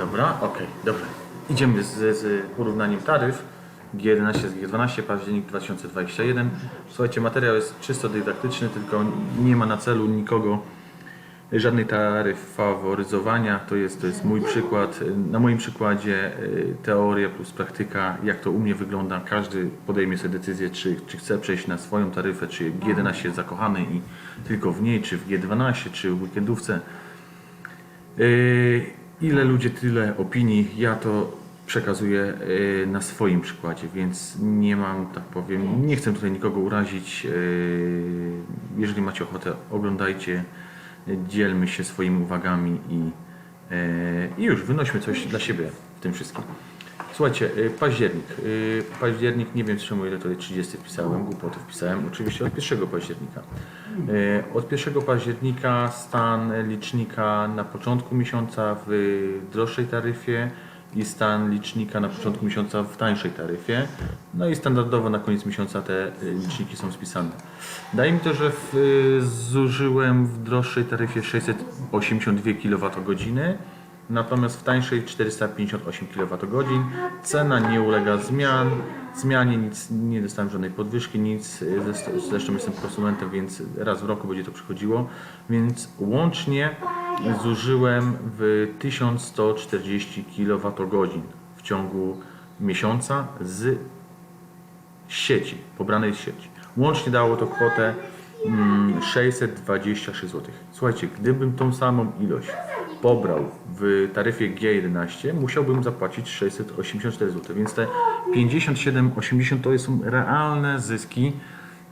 Dobra, okej, dobra. Idziemy z, z porównaniem taryf G11 z G12, październik 2021. Słuchajcie, materiał jest czysto dydaktyczny, tylko nie ma na celu nikogo żadnej taryf faworyzowania. To jest, to jest mój przykład. Na moim przykładzie y, teoria plus praktyka, jak to u mnie wygląda. Każdy podejmie sobie decyzję, czy, czy chce przejść na swoją taryfę, czy G11 jest zakochany i tylko w niej, czy w G12, czy w weekendówce. Yy, Ile ludzie, tyle opinii. Ja to przekazuję yy, na swoim przykładzie, więc nie mam, tak powiem, nie chcę tutaj nikogo urazić. Yy, Jeżeli macie ochotę, oglądajcie, dzielmy się swoimi uwagami i, yy, i już wynośmy coś dla siebie w tym wszystkim. Słuchajcie, październik. Październik, nie wiem czemu ile tutaj 30 wpisałem, głupoty wpisałem, oczywiście od 1 października. Yy, Od 1 października stan licznika na początku miesiąca w droższej taryfie i stan licznika na początku miesiąca w tańszej taryfie. No i standardowo na koniec miesiąca te y, liczniki są spisane. Daje mi to, że w, zużyłem w droższej taryfie 682 kWh, natomiast w tańszej 458 kWh. Cena nie ulega zmian, zmianie, nic, nie dostałem żadnej podwyżki, nic. Zresztą, jestem prosumentem, więc raz w roku będzie to przychodziło. Więc łącznie zużyłem w 1140 kWh w ciągu miesiąca z sieci, pobranej z sieci. Łącznie dało to kwotę mm, 626 zł. Słuchajcie, gdybym tą samą ilość pobrał w taryfie G11, musiałbym zapłacić 684 zł, więc te 57,80 to są realne zyski,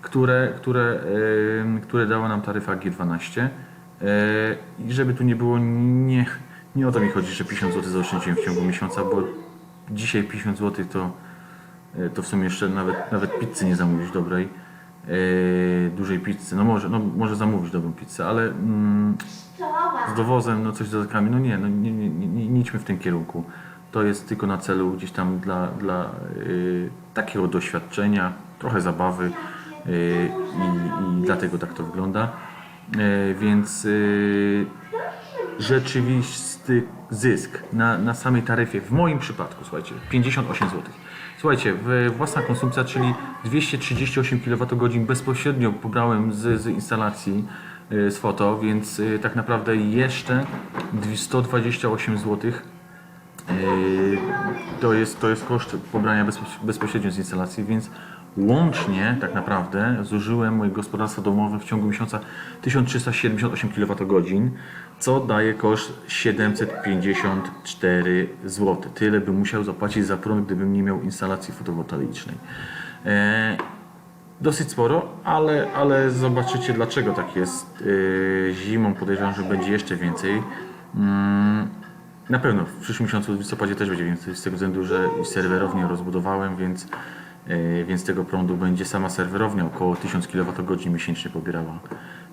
które, które, em, które dała nam taryfa G12. E, I żeby tu nie było, nie, nie o to mi chodzi, że 50 zł zaoszczędziłem w ciągu miesiąca, bo dzisiaj 50 zł to, e, to w sumie jeszcze nawet, nawet pizzy nie zamówisz dobrej, dużej pizzy. No może, no może zamówić dobrą pizzę, ale mm, z dowozem, no coś z dodatkami, no nie, no nie, nie, nie, nie, idźmy w tym kierunku. To jest tylko na celu gdzieś tam dla, dla y, takiego doświadczenia, trochę zabawy y, i, i dlatego tak to wygląda. Y, więc y, rzeczywisty zysk na, na samej taryfie, w moim przypadku, słuchajcie, 58 zł. Słuchajcie, własna konsumpcja, czyli 238 kWh bezpośrednio pobrałem z, z instalacji y, z foto, więc y, tak naprawdę jeszcze 128 zł Yy, to jest, to jest koszt pobrania bezpo- bezpośrednio z instalacji, więc łącznie tak naprawdę zużyłem moje gospodarstwo domowe w ciągu miesiąca 1378 kWh, co daje koszt 754 zł. Tyle bym musiał zapłacić za prąd, gdybym nie miał instalacji fotowoltaicznej. E, Dosyć sporo, ale, ale zobaczycie dlaczego tak jest. Yy, zimą podejrzewam, że będzie jeszcze więcej. Mm, na pewno w przyszłym miesiącu w listopadzie też będzie więcej, z tego względu, że serwerownię rozbudowałem, więc, więc tego prądu będzie sama serwerownia około 1000 kWh miesięcznie pobierała.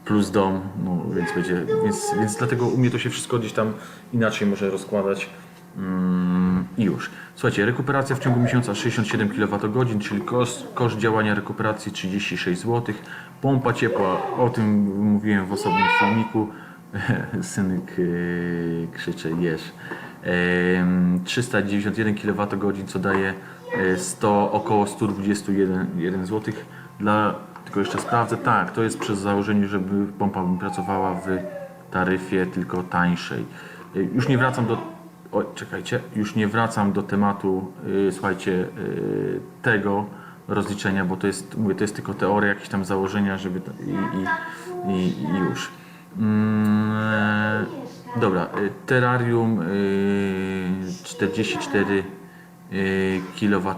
Plus dom, no, więc, będzie, więc, więc dlatego u mnie to się wszystko gdzieś tam inaczej może rozkładać. Mm, I już. Słuchajcie, rekuperacja w ciągu miesiąca 67 kWh, czyli koszt, koszt działania rekuperacji 36 zł. Pompa ciepła, o tym mówiłem w osobnym filmiku. Synek krzycze, jesz. Em, 391 kWh, co daje e, 100, około 121 zł. Dla, tylko jeszcze sprawdzę, tak, to jest przez założenie, żeby pompa pracowała w taryfie tylko tańszej. E, Już nie wracam do o, czekajcie, już nie wracam do tematu, yy, słuchajcie, yy, tego rozliczenia, bo to jest, mówię, to jest tylko teoria, jakieś tam założenia, żeby i, i, i, i już. Mm, dobra, y, terrarium yy, 44 yy, kWh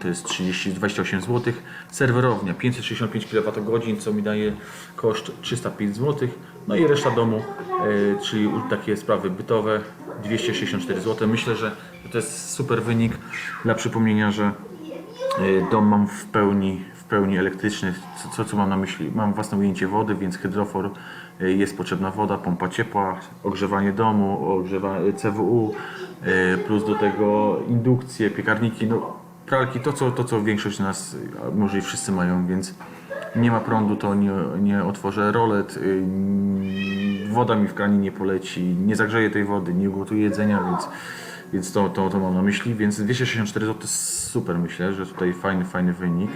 to jest 30, 28 zł. Serwerownia 565 kWh, co mi daje koszt 305 zł. No i reszta domu, yy, czyli takie sprawy bytowe 264 zł. Myślę, że to jest super wynik. Dla przypomnienia, że yy, dom mam w pełni, w pełni elektryczny. Co, co, co mam na myśli? Mam własne ujęcie wody, więc hydrofor jest potrzebna woda, pompa ciepła, ogrzewanie domu, ogrzewanie CWU, yy, plus do tego indukcje, piekarniki, no pralki, to co, to co większość nas, może i wszyscy mają, więc nie ma prądu, to nie, nie otworzę rolet, y, woda mi w kranie nie poleci, nie zagrzeję tej wody, nie ugotuję jedzenia, więc, więc to, to, to mam na myśli. Więc 264 zł to super, myślę, że tutaj fajny, fajny wynik.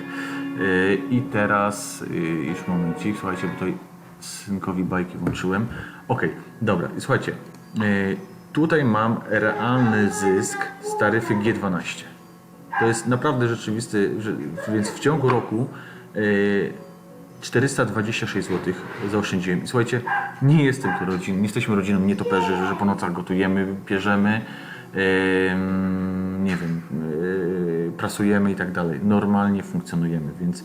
I teraz, już momencik, słuchajcie, bo tutaj synkowi bajki włączyłem. Ok, dobra, i słuchajcie, y, tutaj mam realny zysk z taryfy G12. To jest naprawdę rzeczywisty, że, więc w ciągu roku y, 426 zł zaoszczędziłem. I słuchajcie, nie jestem tu rodziną, nie jesteśmy rodziną nietoperzy, że po nocach gotujemy, bierzemy, ym, nie wiem, yy, prasujemy i tak dalej. Normalnie funkcjonujemy, więc,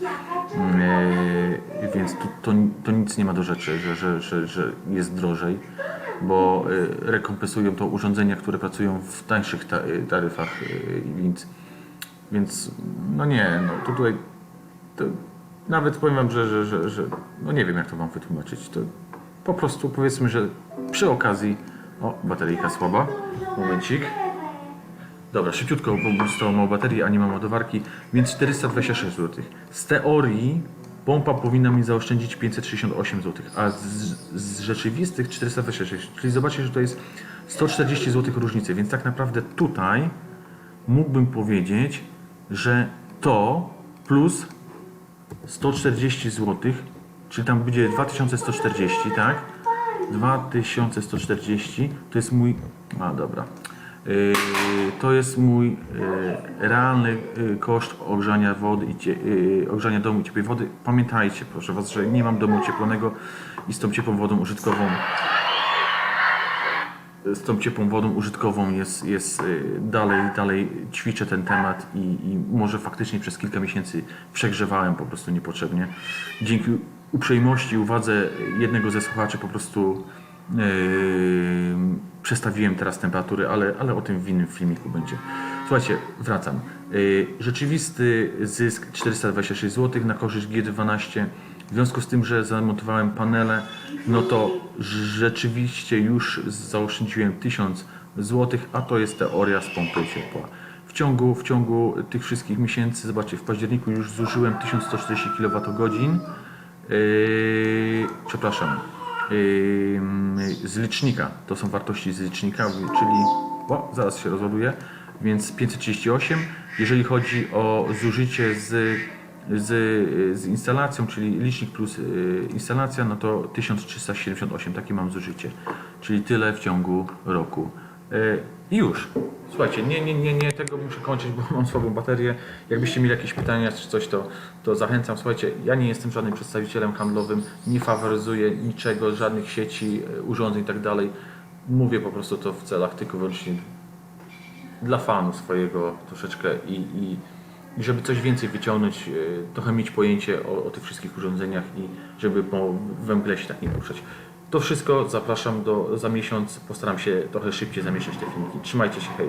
więc tu, to, to nic nie ma do rzeczy, że, że, że, że jest drożej, bo yy, rekompensują to urządzenia, które pracują w tańszych ta, yy, taryfach, więc, więc no nie, no to tutaj to nawet powiem wam, że, że, że, że no nie wiem jak to wam wytłumaczyć. To po prostu powiedzmy, że przy okazji. O, bateryjka słaba. Momencik. Dobra, szybciutko, bo zostało mało baterii, a nie mam ładowarki, więc 426 zł. Z teorii pompa powinna mi zaoszczędzić 568 zł, a z, z rzeczywistych 426. Czyli zobaczcie, że to jest 140 zł różnicy, więc tak naprawdę tutaj mógłbym powiedzieć, że to plus 140 zł, czyli tam będzie 2140, tak? 2140 to jest mój. A dobra. Yy, to jest mój yy, realny yy, koszt ogrzania wody i ogrzania domu i ciepłej wody. Pamiętajcie, proszę Was, że nie mam domu cieplonego i z tą ciepłą wodą użytkową z tą ciepłą wodą użytkową jest, jest y, dalej, dalej ćwiczę ten temat i, i może faktycznie przez kilka miesięcy przegrzewałem po prostu niepotrzebnie. Dzięki uprzejmości, uwadze jednego ze słuchaczy po prostu przestawiłem teraz temperatury, ale, ale o tym w innym filmiku będzie. Słuchajcie, wracam. Yy, rzeczywisty zysk 426 zł na korzyść G12. W związku z tym, że zamontowałem panele, no to rzeczywiście już zaoszczędziłem 1000 zł, a to jest teoria z pompy ciepła. W ciągu, w ciągu tych wszystkich miesięcy, zobaczcie, w październiku już zużyłem 1140 kWh. Yy, przepraszam, yy, z licznika, to są wartości z licznika, czyli o, zaraz się rozładuje, więc 538. Jeżeli chodzi o zużycie z z, z instalacją, czyli licznik plus y, instalacja, no to 1378, takie mam zużycie. Czyli tyle w ciągu roku. I już. Słuchajcie, nie, nie, nie, nie, tego muszę kończyć, bo mam słabą baterię. Jakbyście mieli jakieś pytania czy coś, to, to zachęcam. Słuchajcie, ja nie jestem żadnym przedstawicielem handlowym, nie faworyzuję niczego, żadnych sieci, y, urządzeń i tak dalej. Mówię po prostu to w celach tylko wyłącznie dla fanu swojego troszeczkę i, i i żeby coś więcej wyciągnąć, e, trochę mieć pojęcie o, o tych wszystkich urządzeniach i żeby po węgle się tak nie poruszać. To wszystko zapraszam do za miesiąc. Postaram się trochę szybciej zamieszać te filmiki. Trzymajcie się, hej.